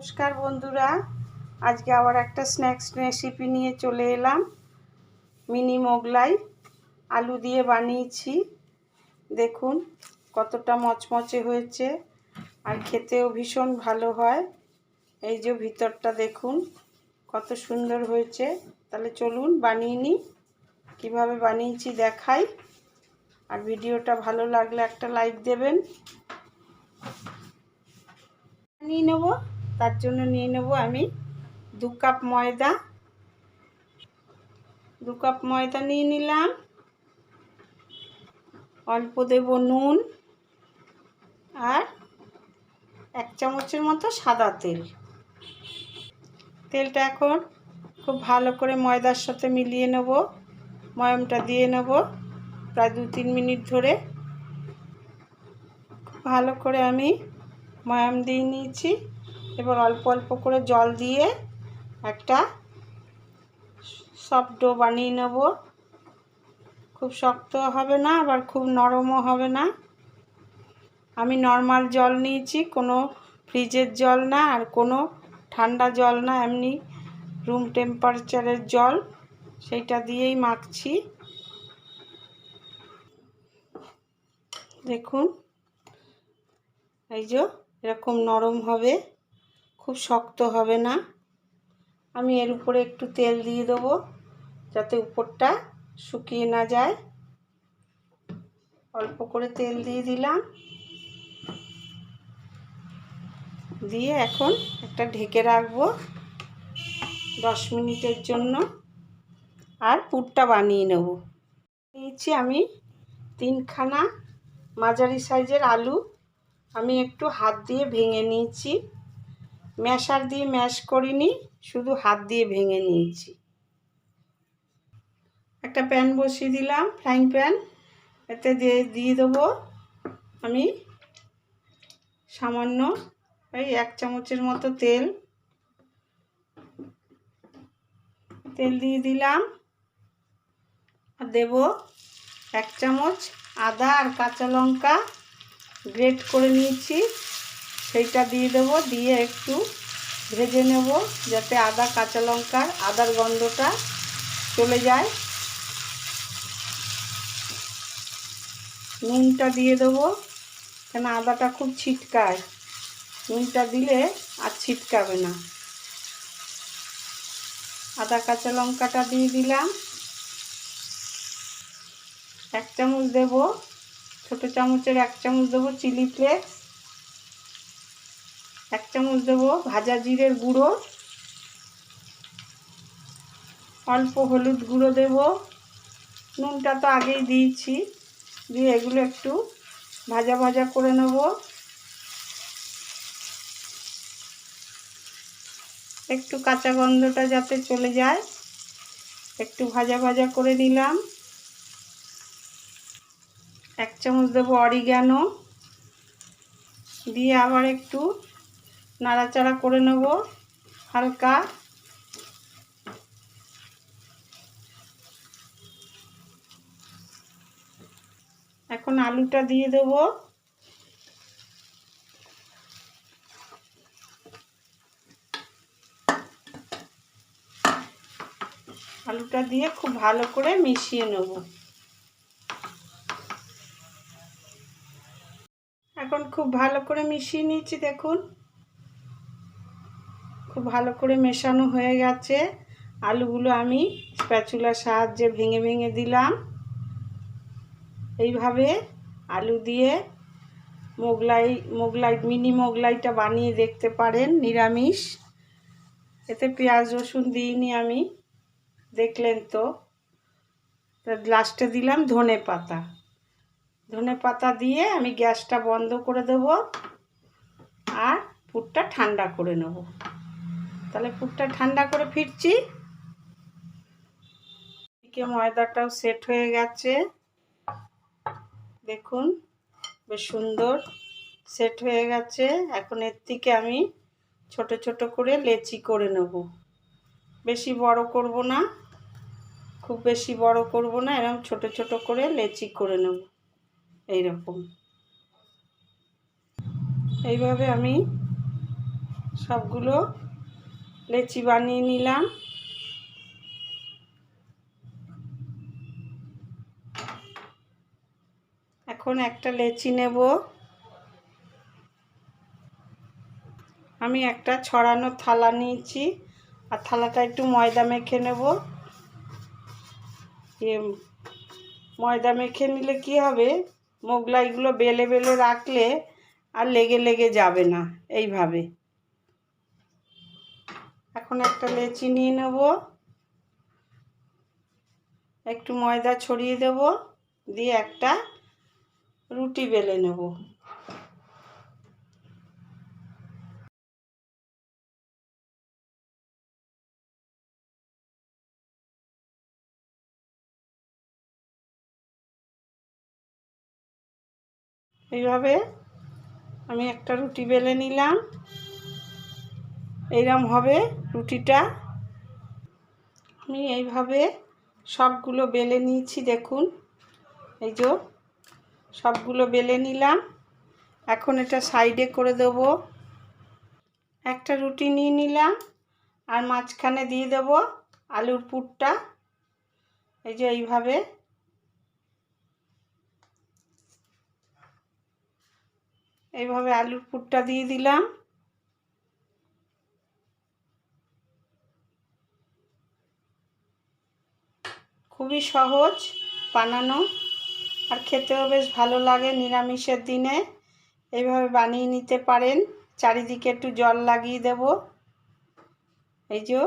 নমস্কার বন্ধুরা। আজকে আবার একটা স্ন্যাক্স রেসিপি নিয়ে চলে এলাম। মিনি মোগলাই, আলু দিয়ে বানিয়েছি। দেখুন কতটা মচমচে হয়েছে আর খেতেও ভীষণ ভালো হয়। এই যে ভিতরটা দেখুন কত সুন্দর হয়েছে। তাহলে চলুন বানিয়ে নিই। কীভাবে বানিয়েছি দেখাই। আর ভিডিওটা ভালো লাগলে একটা লাইক দেবেন। নিয়ে নেব। তার জন্য নিয়ে নেব আমি দু কাপ ময়দা। দু কাপ ময়দা নিয়ে নিলাম। অল্প দেব নুন আর এক চামচের মতো সাদা তেল। তেলটা এখন খুব ভালো করে ময়দার সাথে মিলিয়ে নেব। ময়মটা দিয়ে নেব প্রায় দু তিন মিনিট ধরে। ভালো করে আমি ময়াম দিয়ে নিয়েছি। এবার অল্প অল্প করে জল দিয়ে একটা সফট ডো বানিয়ে নেব। খুব শক্ত হবে না, আবার খুব নরমও হবে না। আমি নর্মাল জল নিয়েছি, কোনো ফ্রিজের জল না আর কোনো ঠান্ডা জল না, এমনি রুম টেম্পারেচারের জল সেইটা দিয়েই মাখছি। দেখুন, এই যে এরকম নরম হবে। খুব শক্ত হবে না। আমি এর উপরে একটু তেল দিয়ে দেবো যাতে উপরটা শুকিয়ে না যায়। অল্প করে তেল দিয়ে দিলাম। দিয়ে এখন একটা ঢেকে রাখব দশ মিনিটের জন্য। আর পুরটা বানিয়ে নেব। নিয়েছি আমি তিনখানা মাঝারি সাইজের আলু। আমি একটু হাত দিয়ে ভেঙে নিয়েছি। ম্যাশার দিয়ে ম্যাশ করিনি, শুধু হাত দিয়ে ভেঙে নিয়েছি। একটা প্যান বসিয়ে দিলাম, ফ্রাইং প্যান। এতে দিয়ে দিয়ে দেবো আমি সামান্য এই এক চামচের মতো তেল। তেল দিয়ে দিলাম। আর দেব এক চামচ আদা আর কাঁচা লঙ্কা গ্রেট করে নিয়েছি। সেইটা দিয়ে দেবো, দিয়ে একটু ভেজে নেব যাতে আদা, কাঁচা লঙ্কার আদার গন্ধটা চলে যায়। নুনটা দিয়ে দেবো, কেন আদাটা খুব ছিটকায়। নুনটা দিলে আর ছিটকাবে না। আদা, কাঁচা লঙ্কাটা দিয়ে দিলাম। এক চামচ দেবো, ছোটো চামচের এক চামচ দেবো চিলি ফ্লেক্স। এক চামচ দেবো ভাজা জিরের গুঁড়ো। অল্প হলুদ গুঁড়ো দেব। নুনটা তো আগেই দিয়েছি। দিয়ে এগুলো একটু ভাজা ভাজা করে নেব। একটু কাঁচা গন্ধটা যাতে চলে যায়। একটু ভাজা ভাজা করে নিলাম। এক চামচ দেবো অরিগ্যানো দিয়ে আবার একটু নাড়াচাড়া করে নেব হালকা। এখন আলুটা দিয়ে দেব। আলুটা দিয়ে খুব ভালো করে মিশিয়ে নেব। এখন খুব ভালো করে মিশিয়ে নিচ্ছি দেখুন। খুব ভালো করে মেশানো হয়ে গেছে। আলুগুলো আমি স্প্যাচুলার সাহায্যে ভেঙে ভেঙে দিলাম। এইভাবে আলু দিয়ে মোগলাই মোগলাই, মিনি মোগলাইটা বানিয়ে দেখতে পারেন, নিরামিষ। এতে পেঁয়াজ, রসুন দিইনি আমি, দেখলেন তো। লাস্টে দিলাম ধনে পাতা। ধনে পাতা দিয়ে আমি গ্যাসটা বন্ধ করে দেব আর পুরটা ঠান্ডা করে নেব। তাহলে পুরটা ঠান্ডা করে ফিরছি। ময়দাটাও সেট হয়ে গেছে। দেখুন, বেশ সুন্দর সেট হয়ে গেছে। এখন এর থেকে আমি ছোট ছোট করে লেচি করে নেব। বেশি বড় করব না। খুব বেশি বড় করব না, এরকম ছোট ছোট করে লেচি করে নেব। এইরকম। এইভাবে আমি সবগুলো লেচি বানিয়ে নিলাম। এখন একটা লেচি নেব। আমি একটা ছড়ানো থালা নিয়েছি, আর থালাটা একটু ময়দা মেখে নেব। ময়দা মেখে নিলে কি হবে? মোগলাইগুলো বেলে বেলে রাখলে আর লেগে লেগে যাবে না, এইভাবে। এখন একটা লেচি নিয়ে নেব। একটু ময়দা ছড়িয়ে দেব, দিয়ে একটা রুটি বেলে নেব। এইভাবে আমি একটা রুটি বেলে নিলাম। এইরকম হবে রুটিটা। আমি এইভাবে সবগুলো বেলে নিয়েছি, দেখুন। এই যে সবগুলো বেলে নিলাম। এখন এটা সাইডে করে দেব। একটা রুটি নিয়ে নিলাম আর মাঝখানে দিয়ে দেব আলুর পুরটা। এই যে এইভাবে। এইভাবে আলুর পুরটা দিয়ে দিলাম। খুবই সহজ বানানো আর খেতেও বেশ ভালো লাগে নিরামিষের দিনে। এইভাবে বানিয়ে নিতে পারেন। চারিদিকে একটু জল লাগিয়ে দেব। এই যে।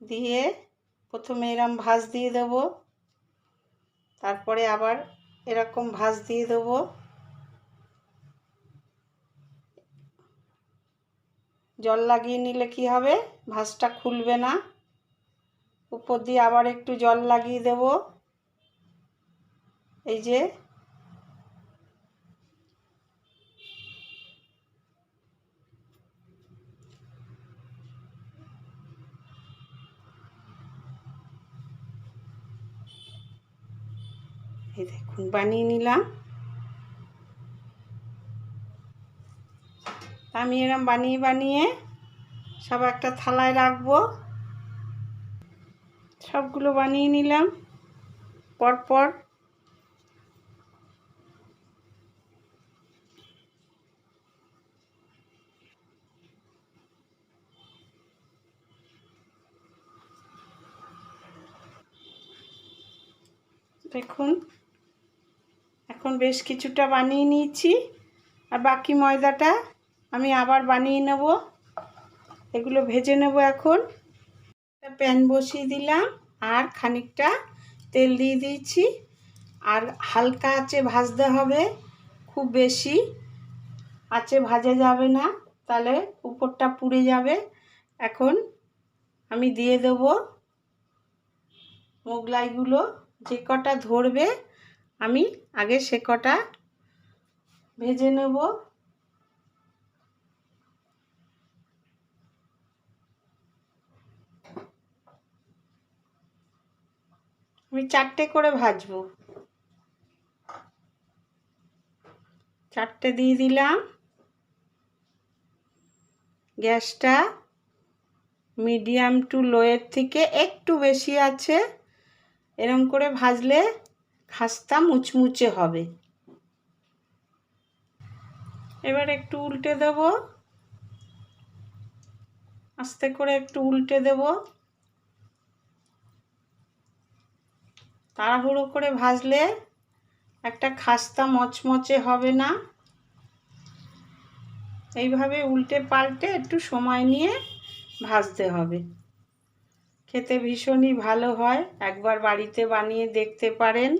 দিয়ে প্রথমে এরম ভাজ দিয়ে দেব। তারপরে আবার এরকম ভাজ দিয়ে দেবো। জল লাগিয়ে নিলে কি হবে? ভাঁজটা খুলবে না। উপর দিয়ে আবার একটু জল লাগিয়ে দেব। এই যে দেখুন, বানিয়ে নিলাম। আমি এরম বানিয়ে বানিয়ে সব একটা থালায় রাখব। সবগুলো বানিয়ে নিলাম। পরপর দেখুন, এখন বেশ কিছুটা বানিয়ে নিয়েছি। আর বাকি ময়দাটা আমি আবার বানিয়ে নেব। এগুলো ভেজে নেব এখন। প্যান বসিয়ে দিলাম আর খানিকটা তেল দিয়ে দিয়েছি। আর হালকা আঁচে ভাজতে হবে, খুব বেশি আঁচে ভাজা যাবে না, তাহলে উপরটা পুড়ে যাবে। এখন আমি দিয়ে দেব মোগলাইগুলো। যে কটা ধরবে, আমি আগে সে কটা ভেজে নেব। আমি চারটে করে ভাজবো। চারটে দিয়ে দিলাম। গ্যাসটা মিডিয়াম টু লোয়ের থেকে একটু বেশি আছে। এরম করে ভাজলে খাস্তা মুচমুচে হবে। এবার একটু উল্টে দেব। আস্তে করে একটু উল্টে দেবো। তাড়াহুড়ো করে ভাজলে একটা খাস্তা মচমচে হবে না। এইভাবে উল্টে পাল্টে একটু সময় নিয়ে ভাজতে হবে। খেতে ভীষণই ভালো হয়, একবার বাড়িতে বানিয়ে দেখতে পারেন।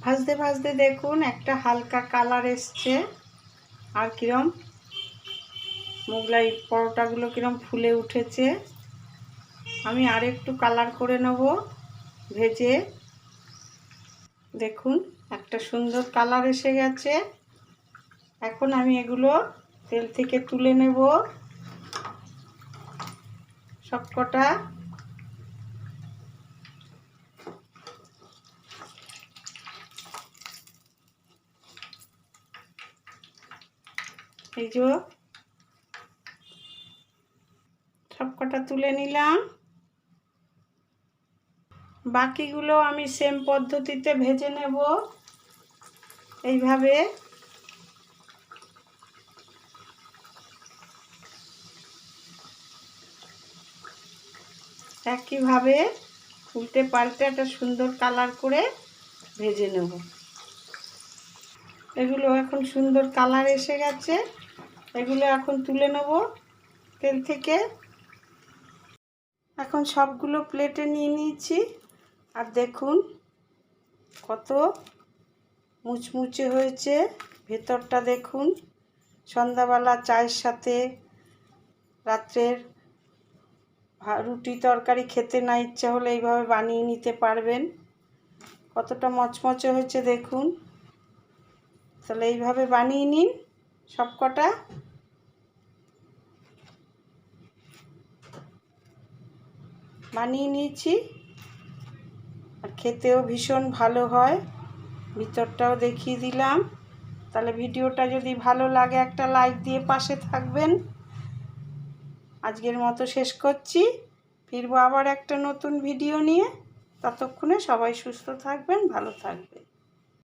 ভাজতে ভাজতে দেখুন একটা হালকা কালার এসছে। আর কিরম মোগলাই পরোটাগুলো কিরম ফুলে উঠেছে। আমি আর একটু কালার করে নেব, ভেজে। দেখুন, একটা সুন্দর কালার এসে গেছে। এখন আমি এগুলো তেল থেকে তুলে নেব। সবকটা। এই যে সবকটা তুলে নিলাম। বাকিগুলো আমি সেম পদ্ধতিতে ভেজে নেব। এইভাবে। একইভাবে উল্টে পাল্টে একটা সুন্দর কালার করে ভেজে নেব। এগুলো এখন সুন্দর কালার এসে গেছে। এগুলো এখন তুলে নেব তেল থেকে। এখন সবগুলো প্লেটে নিয়ে নিয়েছি। আর দেখুন কত মুচমুচে হয়েছে। ভেতরটা দেখুন, সন্ধ্যাবেলা চায়ের সাথে, রাত্রের রুটি তরকারি খেতে না ইচ্ছা হলে এইভাবে বানিয়ে নিতে পারবেন। কতটা মচমচে হয়েছে দেখুন। তাহলে এইভাবে বানিয়ে নিন সব কটা বানিয়ে নিয়েছি। খেতেও ভীষণ ভালো হয়। ভিতরটাও দেখিয়ে দিলাম। তাহলে ভিডিওটা যদি ভালো লাগে, একটা লাইক দিয়ে পাশে থাকবেন। আজকের মতো শেষ করছি। ফিরবো আবার একটা নতুন ভিডিও নিয়ে। ততক্ষণে সবাই সুস্থ থাকবেন, ভালো থাকবেন।